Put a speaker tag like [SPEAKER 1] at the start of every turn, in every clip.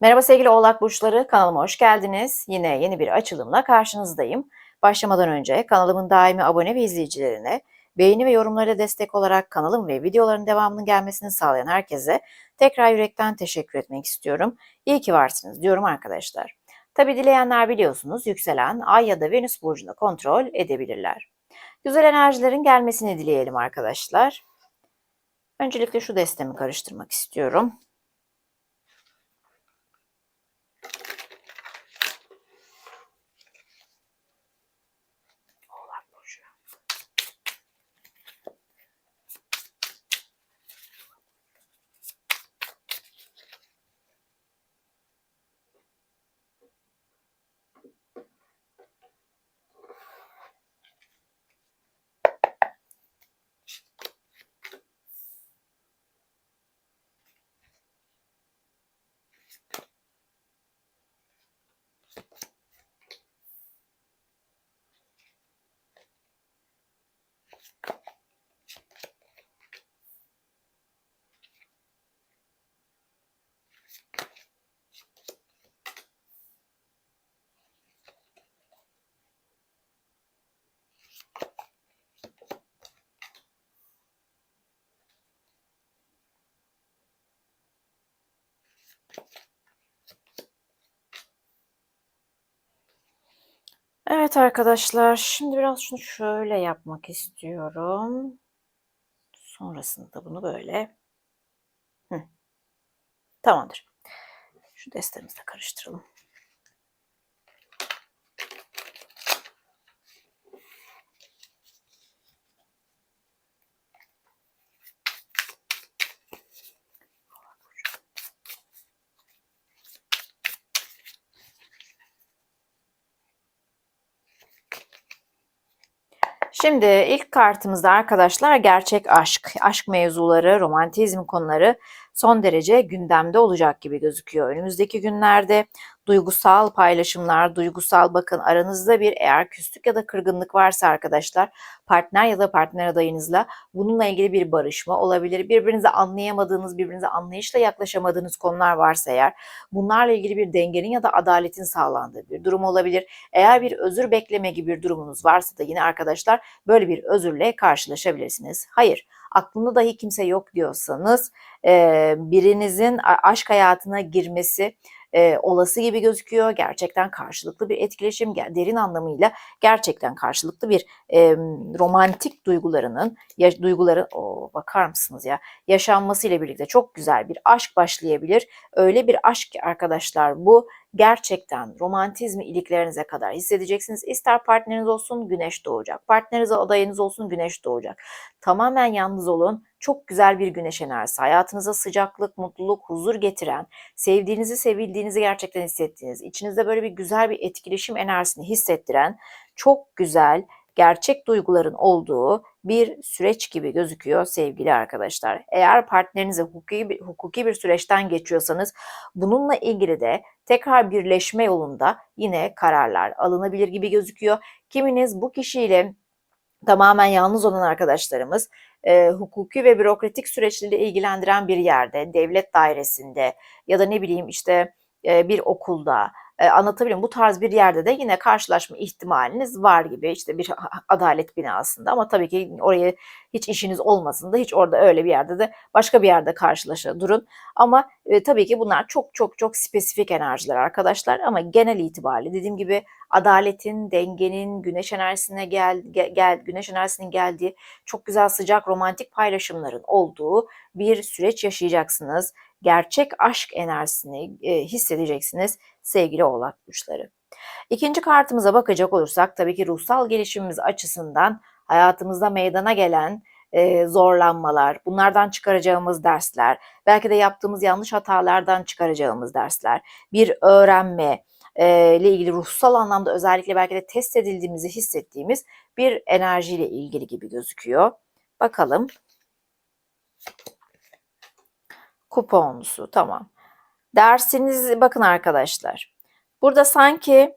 [SPEAKER 1] Merhaba sevgili Oğlak Burçları, kanalıma hoş geldiniz. Yine yeni bir açılımla karşınızdayım. Başlamadan önce kanalımın daimi abone ve izleyicilerine, beğeni ve yorumlara destek olarak kanalım ve videoların devamının gelmesini sağlayan herkese tekrar yürekten teşekkür etmek istiyorum. İyi ki varsınız diyorum arkadaşlar. Tabi dileyenler biliyorsunuz yükselen Ay ya da Venüs burcunu kontrol edebilirler. Güzel enerjilerin gelmesini dileyelim arkadaşlar. Öncelikle şu destemi karıştırmak istiyorum. Evet arkadaşlar, şimdi biraz şunu şöyle yapmak istiyorum. Sonrasında bunu böyle. Hı. Tamamdır. Şu destemizle karıştıralım. Şimdi ilk kartımızda arkadaşlar gerçek aşk, aşk mevzuları, romantizm konuları son derece gündemde olacak gibi gözüküyor. Önümüzdeki günlerde duygusal paylaşımlar, duygusal bakın aranızda bir eğer küslük ya da kırgınlık varsa arkadaşlar partner ya da partner adayınızla bununla ilgili bir barışma olabilir. Birbirinizi anlayamadığınız, birbirinize anlayışla yaklaşamadığınız konular varsa eğer bunlarla ilgili bir dengenin ya da adaletin sağlandığı bir durum olabilir. Eğer bir özür bekleme gibi bir durumunuz varsa da yine arkadaşlar böyle bir özürle karşılaşabilirsiniz. Hayır, aklında dahi kimse yok diyorsanız birinizin aşk hayatına girmesi e, olası gibi gözüküyor. Gerçekten karşılıklı bir etkileşim, derin anlamıyla gerçekten karşılıklı bir e, romantik duygularının, ya, duyguları, o bakar mısınız ya, yaşanmasıyla birlikte çok güzel bir aşk başlayabilir. Öyle bir aşk ki arkadaşlar bu gerçekten romantizmi iliklerinize kadar hissedeceksiniz. İster partneriniz olsun güneş doğacak. Partneriniz adayınız olsun güneş doğacak. Tamamen yalnız olun. Çok güzel bir güneş enerjisi. Hayatınıza sıcaklık, mutluluk, huzur getiren, sevdiğinizi, sevildiğinizi gerçekten hissettiğiniz, içinizde böyle bir güzel bir etkileşim enerjisini hissettiren çok güzel, gerçek duyguların olduğu bir süreç gibi gözüküyor sevgili arkadaşlar. Eğer partnerinize hukuki bir, hukuki bir süreçten geçiyorsanız bununla ilgili de tekrar birleşme yolunda yine kararlar alınabilir gibi gözüküyor. Kiminiz bu kişiyle tamamen yalnız olan arkadaşlarımız e, hukuki ve bürokratik süreçleri ilgilendiren bir yerde, devlet dairesinde ya da ne bileyim işte e, bir okulda e, anlatabiliyor Bu tarz bir yerde de yine karşılaşma ihtimaliniz var gibi işte bir adalet binasında. Ama tabii ki oraya hiç işiniz olmasın da hiç orada öyle bir yerde de başka bir yerde karşılaşa durun. Ama e, tabii ki bunlar çok çok çok spesifik enerjiler arkadaşlar. Ama genel itibariyle dediğim gibi adaletin, dengenin, güneş enerjisine gel, gel güneş enerjisinin geldiği çok güzel sıcak romantik paylaşımların olduğu bir süreç yaşayacaksınız gerçek aşk enerjisini e, hissedeceksiniz sevgili oğlak burçları. İkinci kartımıza bakacak olursak tabii ki ruhsal gelişimimiz açısından hayatımızda meydana gelen e, zorlanmalar, bunlardan çıkaracağımız dersler, belki de yaptığımız yanlış hatalardan çıkaracağımız dersler, bir öğrenme e, ile ilgili ruhsal anlamda özellikle belki de test edildiğimizi hissettiğimiz bir enerjiyle ilgili gibi gözüküyor. Bakalım kuponlusu tamam. Dersiniz bakın arkadaşlar. Burada sanki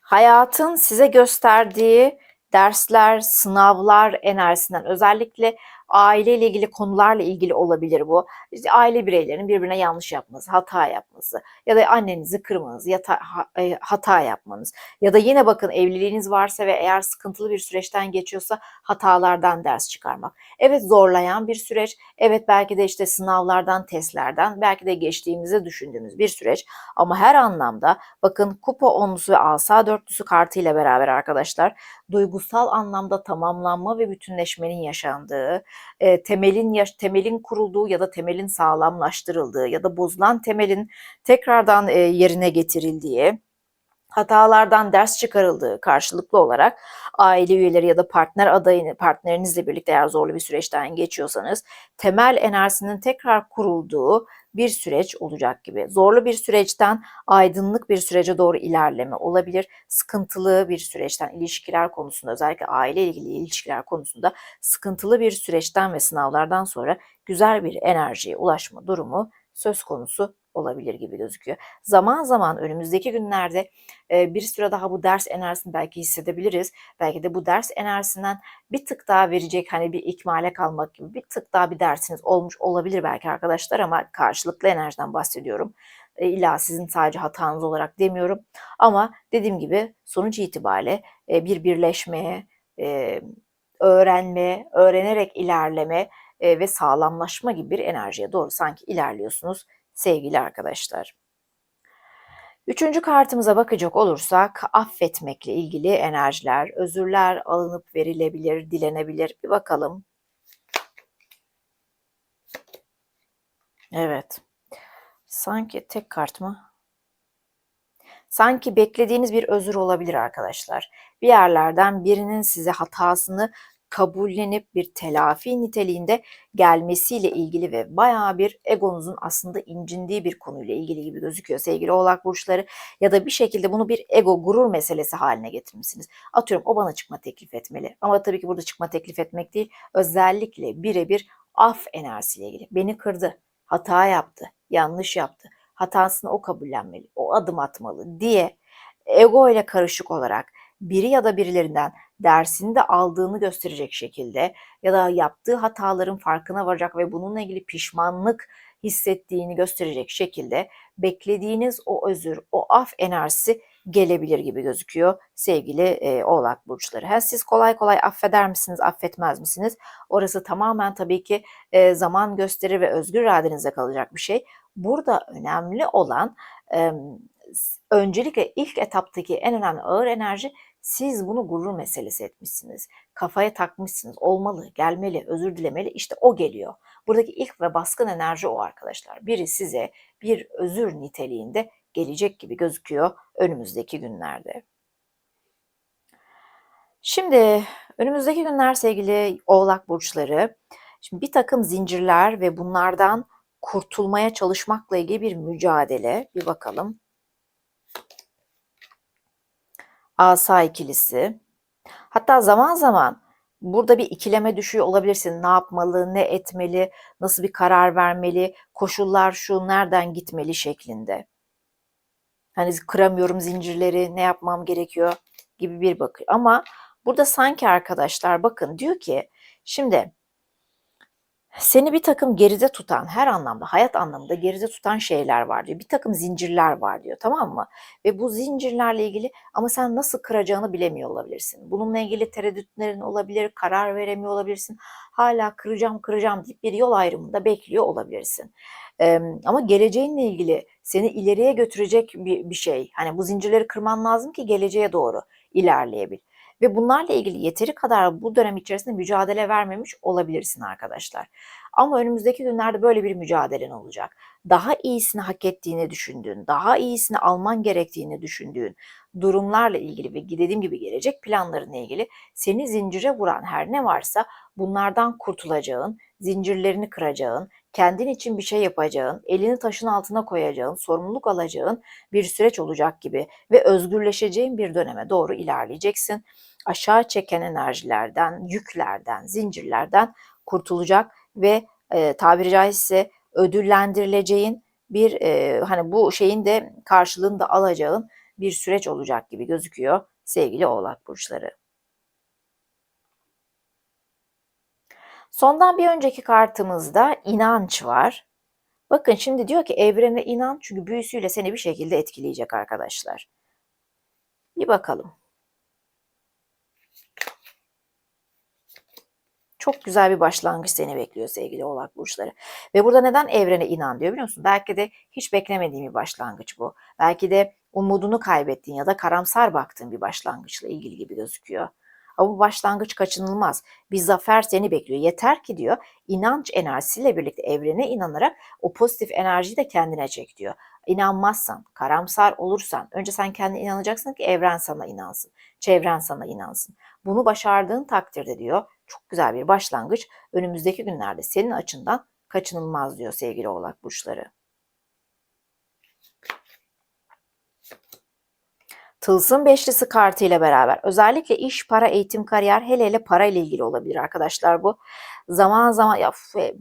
[SPEAKER 1] hayatın size gösterdiği dersler, sınavlar enerjisinden özellikle aileyle ilgili konularla ilgili olabilir bu. İşte aile bireylerinin birbirine yanlış yapması, hata yapması ya da annenizi kırmanız, yata, e, hata yapmanız ya da yine bakın evliliğiniz varsa ve eğer sıkıntılı bir süreçten geçiyorsa hatalardan ders çıkarmak. Evet zorlayan bir süreç, evet belki de işte sınavlardan, testlerden, belki de geçtiğimizi düşündüğümüz bir süreç ama her anlamda bakın kupa onlusu ve asa dörtlüsü kartı ile beraber arkadaşlar duygusal anlamda tamamlanma ve bütünleşmenin yaşandığı, e, temelin yaş temelin kurulduğu ya da temelin sağlamlaştırıldığı ya da bozulan temelin tekrardan e, yerine getirildiği, hatalardan ders çıkarıldığı karşılıklı olarak aile üyeleri ya da partner adayını partnerinizle birlikte eğer zorlu bir süreçten geçiyorsanız temel enerjisinin tekrar kurulduğu bir süreç olacak gibi. Zorlu bir süreçten aydınlık bir sürece doğru ilerleme olabilir. Sıkıntılı bir süreçten ilişkiler konusunda özellikle aile ilgili ilişkiler konusunda sıkıntılı bir süreçten ve sınavlardan sonra güzel bir enerjiye ulaşma durumu söz konusu olabilir gibi gözüküyor. Zaman zaman önümüzdeki günlerde bir süre daha bu ders enerjisini belki hissedebiliriz. Belki de bu ders enerjisinden bir tık daha verecek hani bir ikmale kalmak gibi bir tık daha bir dersiniz olmuş olabilir belki arkadaşlar ama karşılıklı enerjiden bahsediyorum. E, illa sizin sadece hatanız olarak demiyorum. Ama dediğim gibi sonuç itibariyle e, bir birleşmeye, öğrenme, öğrenerek ilerleme ve sağlamlaşma gibi bir enerjiye doğru sanki ilerliyorsunuz sevgili arkadaşlar. Üçüncü kartımıza bakacak olursak affetmekle ilgili enerjiler, özürler alınıp verilebilir, dilenebilir. Bir bakalım. Evet. Sanki tek kart mı? Sanki beklediğiniz bir özür olabilir arkadaşlar. Bir yerlerden birinin size hatasını kabullenip bir telafi niteliğinde gelmesiyle ilgili ve bayağı bir egonuzun aslında incindiği bir konuyla ilgili gibi gözüküyor sevgili oğlak burçları ya da bir şekilde bunu bir ego gurur meselesi haline getirmişsiniz. Atıyorum o bana çıkma teklif etmeli ama tabii ki burada çıkma teklif etmek değil özellikle birebir af enerjisiyle ilgili. Beni kırdı, hata yaptı, yanlış yaptı, hatasını o kabullenmeli, o adım atmalı diye ego ile karışık olarak biri ya da birilerinden dersini de aldığını gösterecek şekilde ya da yaptığı hataların farkına varacak ve bununla ilgili pişmanlık hissettiğini gösterecek şekilde beklediğiniz o özür, o af enerjisi gelebilir gibi gözüküyor sevgili e, Oğlak burçları. Ha, siz kolay kolay affeder misiniz, affetmez misiniz? Orası tamamen tabii ki e, zaman gösterir ve özgür iradenize kalacak bir şey. Burada önemli olan e, öncelikle ilk etaptaki en önemli ağır enerji siz bunu gurur meselesi etmişsiniz. Kafaya takmışsınız. Olmalı, gelmeli, özür dilemeli. İşte o geliyor. Buradaki ilk ve baskın enerji o arkadaşlar. Biri size bir özür niteliğinde gelecek gibi gözüküyor önümüzdeki günlerde. Şimdi önümüzdeki günler sevgili Oğlak burçları, şimdi bir takım zincirler ve bunlardan kurtulmaya çalışmakla ilgili bir mücadele. Bir bakalım. Asa ikilisi. Hatta zaman zaman burada bir ikileme düşüyor olabilirsin. Ne yapmalı, ne etmeli, nasıl bir karar vermeli, koşullar şu, nereden gitmeli şeklinde. Hani kıramıyorum zincirleri, ne yapmam gerekiyor gibi bir bakıyor. Ama burada sanki arkadaşlar bakın diyor ki şimdi seni bir takım geride tutan her anlamda hayat anlamında geride tutan şeyler var diyor. Bir takım zincirler var diyor tamam mı? Ve bu zincirlerle ilgili ama sen nasıl kıracağını bilemiyor olabilirsin. Bununla ilgili tereddütlerin olabilir, karar veremiyor olabilirsin. Hala kıracağım kıracağım deyip bir yol ayrımında bekliyor olabilirsin. Ee, ama geleceğinle ilgili seni ileriye götürecek bir, bir şey. Hani bu zincirleri kırman lazım ki geleceğe doğru ilerleyebil ve bunlarla ilgili yeteri kadar bu dönem içerisinde mücadele vermemiş olabilirsin arkadaşlar. Ama önümüzdeki günlerde böyle bir mücadelen olacak. Daha iyisini hak ettiğini düşündüğün, daha iyisini alman gerektiğini düşündüğün durumlarla ilgili ve dediğim gibi gelecek planlarına ilgili seni zincire vuran her ne varsa bunlardan kurtulacağın, zincirlerini kıracağın, kendin için bir şey yapacağın, elini taşın altına koyacağın, sorumluluk alacağın bir süreç olacak gibi ve özgürleşeceğin bir döneme doğru ilerleyeceksin. Aşağı çeken enerjilerden, yüklerden, zincirlerden kurtulacak ve e, tabiri caizse ödüllendirileceğin bir e, hani bu şeyin de karşılığını da alacağın bir süreç olacak gibi gözüküyor sevgili Oğlak burçları. Sondan bir önceki kartımızda inanç var. Bakın şimdi diyor ki evrene inan çünkü büyüsüyle seni bir şekilde etkileyecek arkadaşlar. Bir bakalım. Çok güzel bir başlangıç seni bekliyor sevgili oğlak burçları. Ve burada neden evrene inan diyor biliyor musun? Belki de hiç beklemediğin bir başlangıç bu. Belki de umudunu kaybettiğin ya da karamsar baktığın bir başlangıçla ilgili gibi gözüküyor. Ama bu başlangıç kaçınılmaz. Bir zafer seni bekliyor. Yeter ki diyor inanç enerjisiyle birlikte evrene inanarak o pozitif enerjiyi de kendine çek diyor. İnanmazsan, karamsar olursan önce sen kendine inanacaksın ki evren sana inansın. Çevren sana inansın. Bunu başardığın takdirde diyor çok güzel bir başlangıç önümüzdeki günlerde senin açından kaçınılmaz diyor sevgili oğlak burçları. Tılsım beşlisi kartı ile beraber özellikle iş, para, eğitim, kariyer hele hele para ile ilgili olabilir arkadaşlar bu. Zaman zaman ya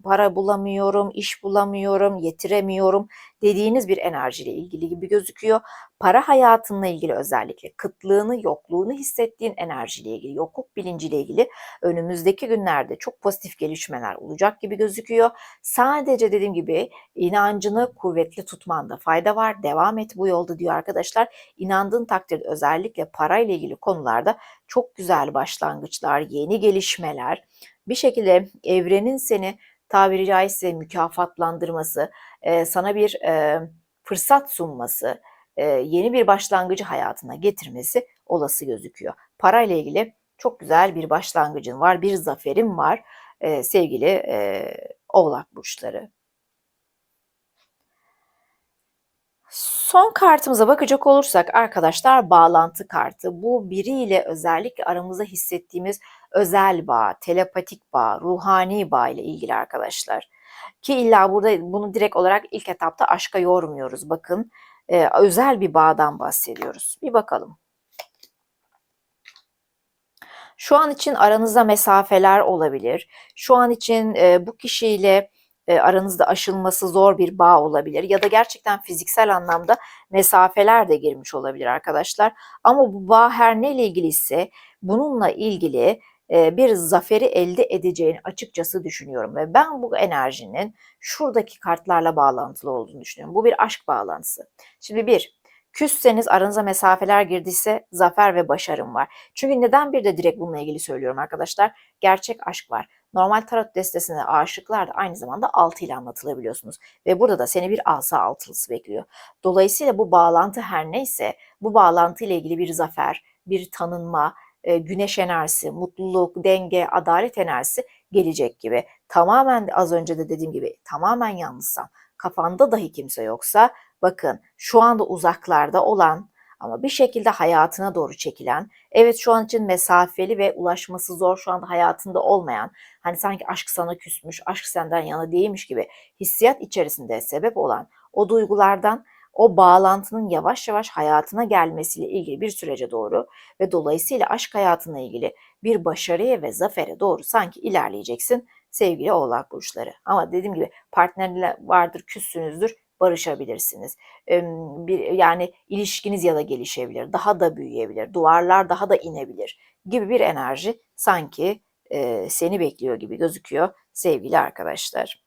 [SPEAKER 1] para bulamıyorum, iş bulamıyorum, yetiremiyorum dediğiniz bir enerjiyle ilgili gibi gözüküyor. Para hayatınla ilgili özellikle kıtlığını, yokluğunu hissettiğin enerjiyle ilgili, yokluk bilinciyle ilgili önümüzdeki günlerde çok pozitif gelişmeler olacak gibi gözüküyor. Sadece dediğim gibi inancını kuvvetli tutmanda fayda var. Devam et bu yolda diyor arkadaşlar. İnandığın takdirde özellikle parayla ilgili konularda çok güzel başlangıçlar, yeni gelişmeler, bir şekilde evrenin seni tabiri caizse mükafatlandırması, sana bir e, fırsat sunması, e, yeni bir başlangıcı hayatına getirmesi olası gözüküyor. Parayla ilgili çok güzel bir başlangıcın var, bir zaferin var e, sevgili e, oğlak burçları. Son kartımıza bakacak olursak arkadaşlar bağlantı kartı. Bu biriyle özellikle aramızda hissettiğimiz özel bağ, telepatik bağ, ruhani bağ ile ilgili arkadaşlar. Ki illa burada bunu direkt olarak ilk etapta aşka yormuyoruz. Bakın e, özel bir bağdan bahsediyoruz. Bir bakalım. Şu an için aranızda mesafeler olabilir. Şu an için e, bu kişiyle e, aranızda aşılması zor bir bağ olabilir ya da gerçekten fiziksel anlamda mesafeler de girmiş olabilir arkadaşlar. Ama bu bağ her neyle ilgili ise bununla ilgili bir zaferi elde edeceğini açıkçası düşünüyorum ve ben bu enerjinin şuradaki kartlarla bağlantılı olduğunu düşünüyorum. Bu bir aşk bağlantısı. Şimdi bir, küsseniz aranıza mesafeler girdiyse zafer ve başarım var. Çünkü neden bir de direkt bununla ilgili söylüyorum arkadaşlar? Gerçek aşk var. Normal tarot destesinde aşıklar da aynı zamanda altı ile anlatılabiliyorsunuz. Ve burada da seni bir asa altılısı bekliyor. Dolayısıyla bu bağlantı her neyse bu bağlantı ile ilgili bir zafer, bir tanınma, e, güneş enerjisi, mutluluk, denge, adalet enerjisi gelecek gibi. Tamamen az önce de dediğim gibi tamamen yalnızsan, kafanda dahi kimse yoksa bakın şu anda uzaklarda olan ama bir şekilde hayatına doğru çekilen, evet şu an için mesafeli ve ulaşması zor şu anda hayatında olmayan, hani sanki aşk sana küsmüş, aşk senden yana değilmiş gibi hissiyat içerisinde sebep olan o duygulardan o bağlantının yavaş yavaş hayatına gelmesiyle ilgili bir sürece doğru ve dolayısıyla aşk hayatına ilgili bir başarıya ve zafere doğru sanki ilerleyeceksin sevgili oğlak burçları. Ama dediğim gibi partnerle vardır, küssünüzdür, barışabilirsiniz. Bir, yani ilişkiniz ya da gelişebilir, daha da büyüyebilir, duvarlar daha da inebilir gibi bir enerji sanki seni bekliyor gibi gözüküyor sevgili arkadaşlar.